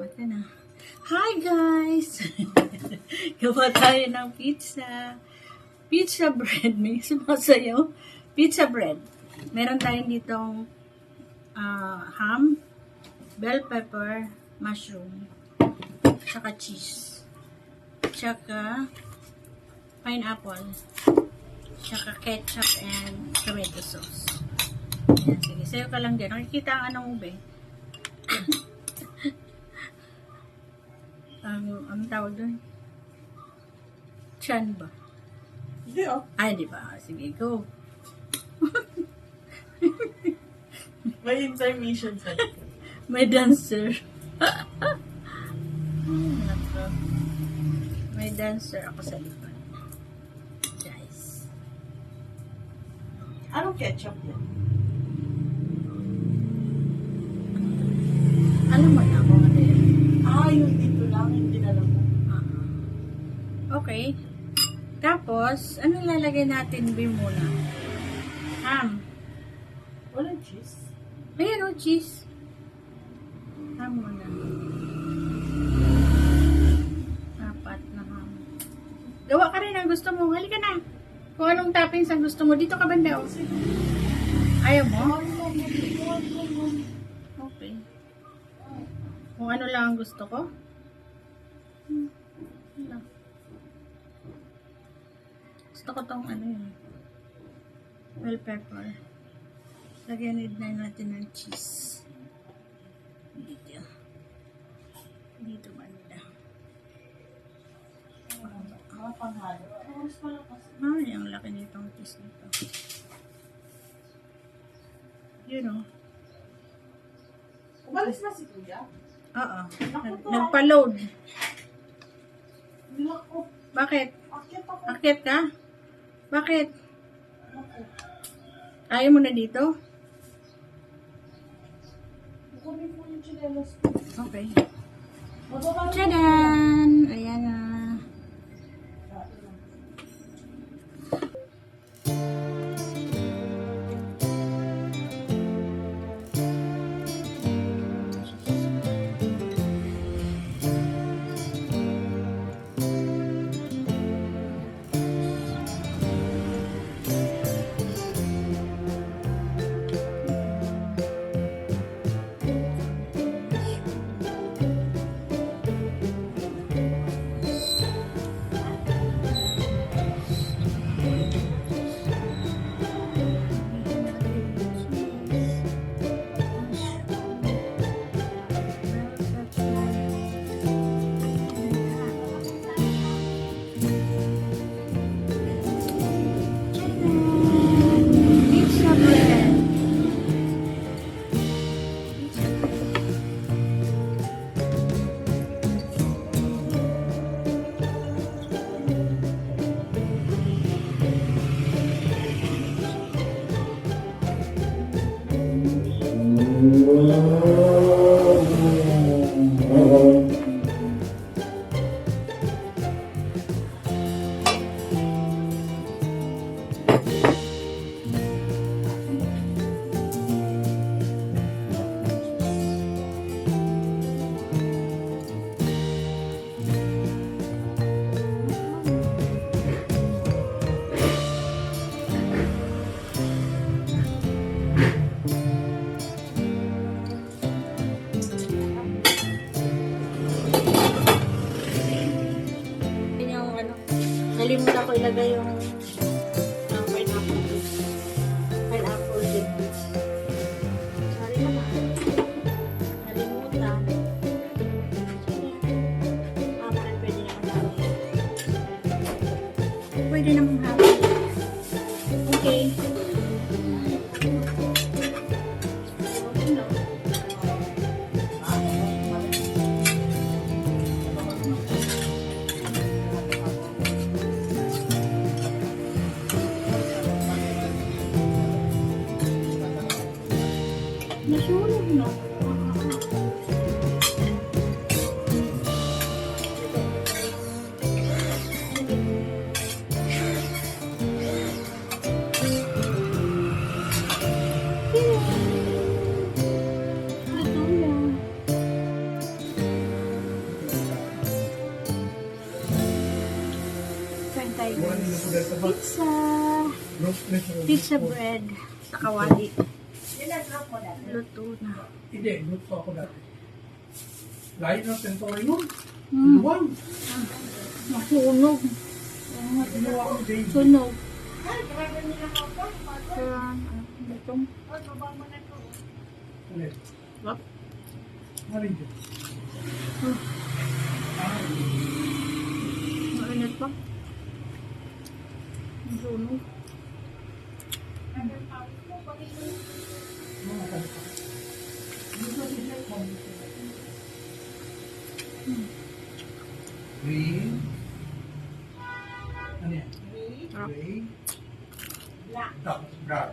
Ito na. Hi guys! Gawa tayo ng pizza. Pizza bread. May sumasayaw. Pizza bread. Meron tayong ditong ah, ham, bell pepper, mushroom, tsaka cheese, tsaka pineapple, tsaka ketchup and tomato sauce. Ayan, sige. Sayo ka lang din. Nakikita ang anong ube. Ang, ang tawag doon? Chan ba? Hindi oh. Ay, di ba? Sige, go. May intermission sa May dancer. Hmm. May dancer ako sa likod. Guys. Anong ketchup yan? Alam mo na Okay. Tapos, ano lalagay natin B muna? Ham. Walang cheese. Ayan o, cheese. Ham muna. Apat na ham. Gawa ka rin ang gusto mo. Halika na. Kung anong toppings ang gusto mo. Dito ka banda o. Ayaw mo? Okay. Kung ano lang ang gusto ko. Hmm. Wala. Gusto ko tong ano yun. Bell pepper. Lagyan din natin ng cheese. Dito. Dito banda. Ah. Ay, ang laki nitong cheese nito. You know. Umalis na si Kuya. Oo. Nag- Nagpa-load. Bakit? Akit ka? Bakit? Naku. Ayaw mo na dito? Okay. Tchadan! Ayan na. Pizza Yun nalimutan ko ilagay yung uh, pineapple juice. Pineapple juice. Sorry naman. Ah, pwede naman. Pwede naman hapon. Okay. pizza. Pizza bread. Sa kawali Nilag-drop mo dati. Luto na. Hindi, luto ako dati. Lahat ng tentory nun. Hmm. Luwang. Masunog. Ginawa ko Dave. Sunog. Ay, grabe nila ako pa. Kaya, ano, itong, Ay, baba mo na to. Ulit. wap. Halin dyan. Hmm. Ah, Mainit pa. Ang Sunog. Green. Ano yan? Ah. Gray. Black. Tapos brown.